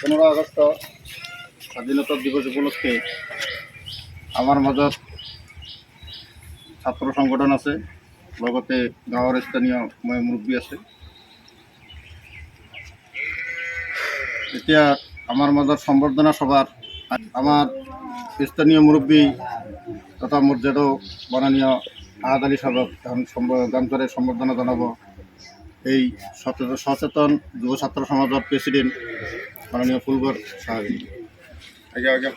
পনেরো আগস্ট স্বাধীনতা দিবস উপলক্ষে আমার মাজত ছাত্র সংগঠন আছে, লগতে গাঁৱৰ স্থানীয় মই মুৰব্বী আছে। এতিয়া আমাৰ মাজত সম্বৰ্ধনা সভাৰ আমাৰ স্থানীয় মুৰব্বী তথা মৰ্যাদা মাননীয় আহাদ আলী সাহেবক গান করে সম্বর্ধনা জনাব। এই সচেতন সচেতন যুৱ ছাত্ৰ সমাজৰ প্ৰেচিডেণ্ট মাননীয় ফুলগড় সাহেব। আগে আগে।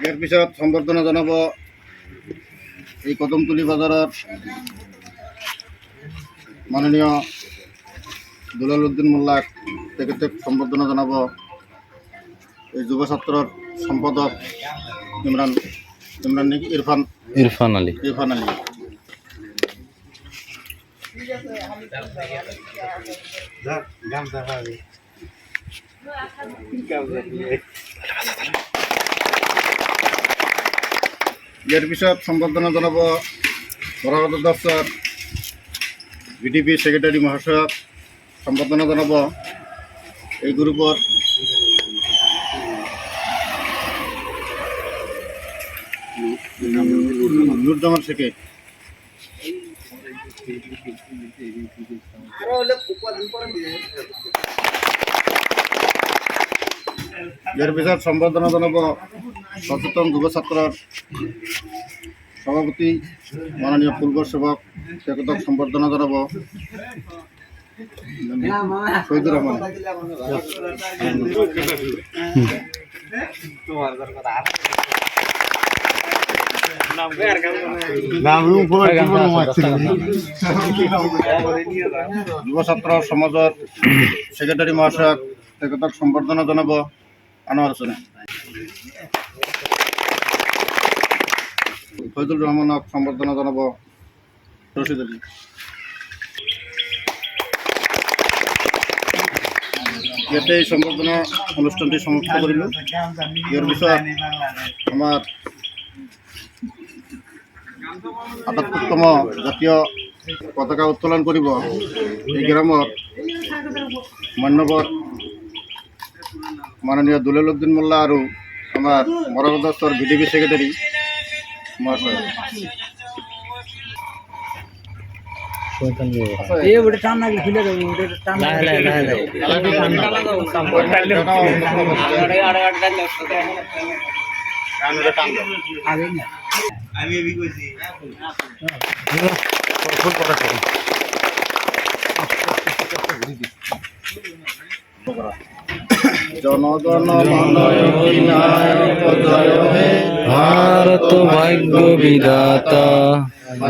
ইয়াৰ পিছত সম্বৰ্ধনা জনাব এই কদমতলী বাজাৰৰ মাননীয় দুলাল উদ্দিন মোল্লাক তেখেতক সম্বৰ্ধনা জনাব। এই যুৱ ছাত্ৰৰ সম্পাদক ইমৰান নেকি ইৰফান ইরফান। আলী। ইরফান আলী। ইয়াৰ পিছত সম্বৰ্ধনা জনাব বৰাগত দপ্তৰ বিডিপি ছেক্ৰেটাৰী মহাশয়ক সম্বৰ্ধনা জনাব। এই গ্ৰুপৰ নুরজামান শেখে। ইয়াৰ পিছত সম্বৰ্ধনা জনাব সচেতন যুৱ ছাত্ৰৰ সভাপতি, মাননীয় ফুলগড় সেৱক তেখেতক সম্বৰ্ধনা জনাব। শহীদুর রহমান। যুৱ ছাত্ৰ সমাজৰ ছেক্ৰেটাৰী মহাশয়ক তেখেতক সম্বৰ্ধনা জনাব ফৈজুল রহমানক সম্বর্ধনা জানাব। রশিদ আলী। ইয়াতে এই সম্বর্ধনা অনুষ্ঠানটি সমাপ্ত করিল। ইয়াৰ পিছত আমাৰ আটাইতম জাতীয় পতাকা উত্তোলন কৰিব এই গ্ৰামৰ মান্যবৰ মাননীয় দুলাল উদ্দিন মোল্লা আৰু আমাৰ মৰগদস্তৰ বি ডি পি ছেক্ৰেটাৰী মহাশয় এ ওটা টান লাগলে খুলে দেবো ওটা টান আগে না জনগণ মন অধিনায়ক জয় ভারত ভাগ্য বিধাতা।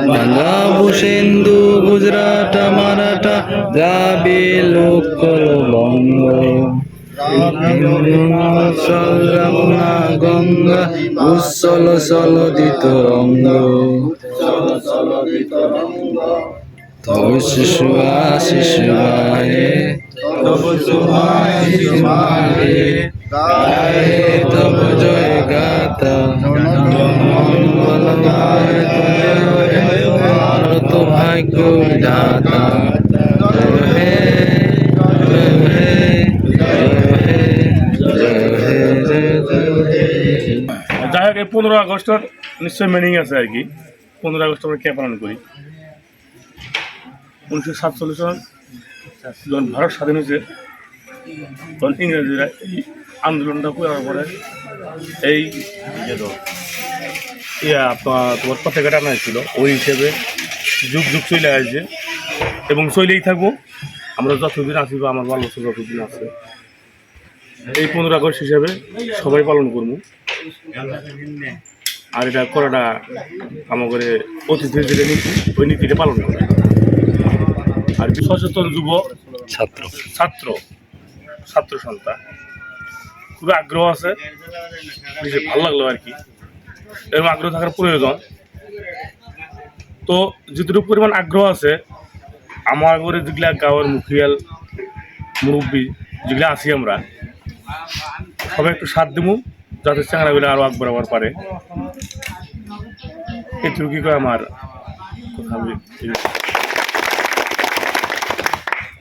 পাঞ্জাব সিন্ধু গুজরাট, মারাঠা, দ্রাবিড় লোকল বঙ্গ। গঙ্গা উচ্ছল রঙ্গ। তব শিশুয়া শিশুয়ায়ে তব গায়ে তব জয় গাতা মঙ্গল ভারত ভাগ্য যাই হোক, এই পনেরো আগস্টের নিশ্চয়ই মিনিং আছে আর কি। পনেরো আগস্ট আমরা কে পালন করি? উনিশশো সাতচল্লিশ যখন ভারত স্বাধীন হয়েছে, তখন ইংরেজিরা এই আন্দোলনটা করার পরে এই ইয়া তোমার পতাকাটা ছিল ওই হিসেবে যুগ যুগ চলে আসছে এবং চলেই থাকব। আমরা যতদিন আসিব আমার বাল বছর যতদিন আছে, এই পনেরো আগস্ট হিসাবে সবাই পালন করব। আর এটা করাটা আমার করে অতিথির যেটা নীতি, ওই নীতিটা পালন করে আর সচেতন যুব ছাত্র। ছাত্র ছাত্র সন্তান। খুবই আগ্রহ আছে। বেশি ভালো লাগল আর কি। এরকম আগ্রহ থাকার প্রয়োজন। তো যতটুকু পরিমাণ আগ্রহ আছে আমার ঘরে যেগুলা গাঁয়ের মুখিয়াল মুরব্বী যেগুলা আছি আমরা সবাই একটু সাথ দেবো যাতে চ্যাংড়াগুলো আরও আগ বরাবর পারে। এটুকু কি করে আমার কথা